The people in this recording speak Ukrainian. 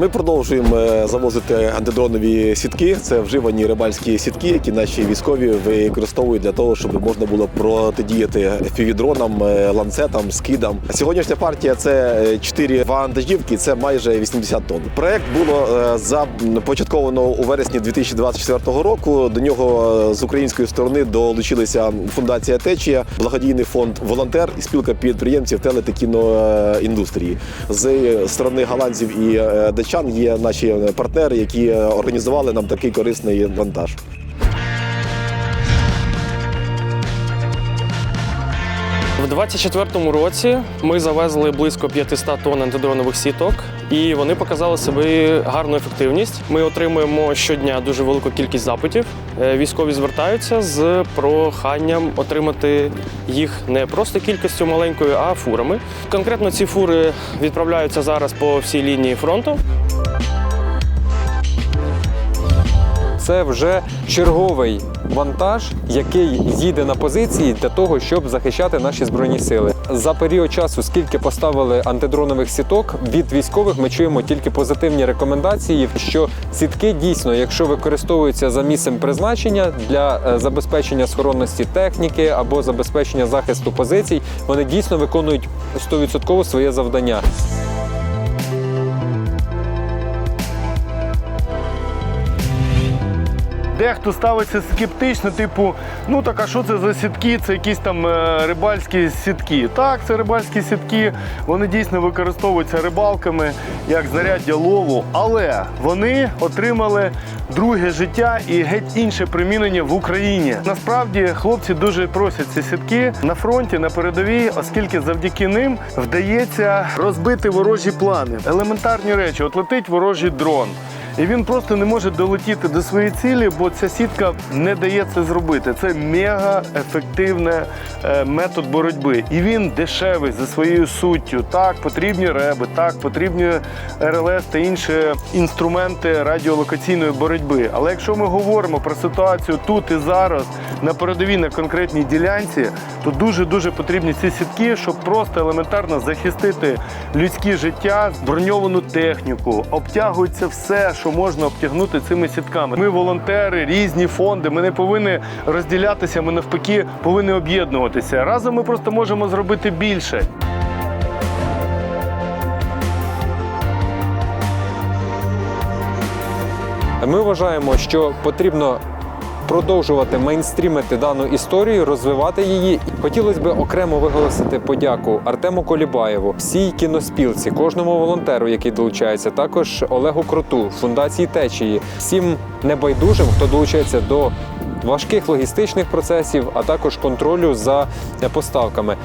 Ми продовжуємо е, завозити антидронові сітки. Це вживані рибальські сітки, які наші військові використовують для того, щоб можна було протидіяти фівідронам, е, ланцетам, скидам. Сьогоднішня партія це 4 вантажівки, це майже 80 тонн. Проект було е, започатковано у вересні 2024 року. До нього е, з української сторони долучилися фундація Течія, благодійний фонд Волонтер і спілка підприємців теле та кіноіндустрії. З сторони голландців і е, датчан є наші партнери, які е, організували нам такий корисний вантаж. В 24-му році ми завезли близько 500 тонн антидронових сіток, і вони показали себе гарну ефективність. Ми отримуємо щодня дуже велику кількість запитів. Е, Військові звертаються з проханням отримати їх не просто кількістю маленькою, а фурами. Конкретно ці фури відправляються зараз по всій лінії фронту. Це вже черговий вантаж, який їде на позиції для того, щоб захищати наші збройні сили. За період часу, скільки поставили антидронових сіток, від військових ми чуємо тільки позитивні рекомендації, що сітки дійсно, якщо використовуються за місцем призначення для е, забезпечення схоронності техніки або забезпечення захисту позицій, вони дійсно виконують 100% своє завдання. Дехто ставиться скептично, типу, ну так а що це за сітки? Це якісь там е, рибальські сітки. Так, це рибальські сітки, вони дійсно використовуються рибалками як знаряддя лову, але вони отримали друге життя і геть інше примінення в Україні. Насправді хлопці дуже просять ці сітки на фронті, на передовій, оскільки завдяки ним вдається розбити ворожі плани. Елементарні речі, от летить ворожий дрон. І він просто не може долетіти до своєї цілі, бо ця сітка не дає це зробити. Це мега ефективний е, метод боротьби. І він дешевий за своєю суттю. Так, потрібні реби, так, потрібні РЛС та інші інструменти радіолокаційної боротьби. Але якщо ми говоримо про ситуацію тут і зараз на передовій на конкретній ділянці, то дуже дуже потрібні ці сітки, щоб просто елементарно захистити людське життя, броньовану техніку, обтягується все, що можна обтягнути цими сітками. Ми волонтери, різні фонди. Ми не повинні розділятися. Ми навпаки повинні об'єднуватися. Разом ми просто можемо зробити більше. Ми вважаємо, що потрібно продовжувати мейнстрімити дану історію, розвивати її. Хотілося б окремо виголосити подяку Артему Колібаєву, всій кіноспілці, кожному волонтеру, який долучається, також Олегу Кроту, фундації течії, всім небайдужим, хто долучається до важких логістичних процесів, а також контролю за поставками.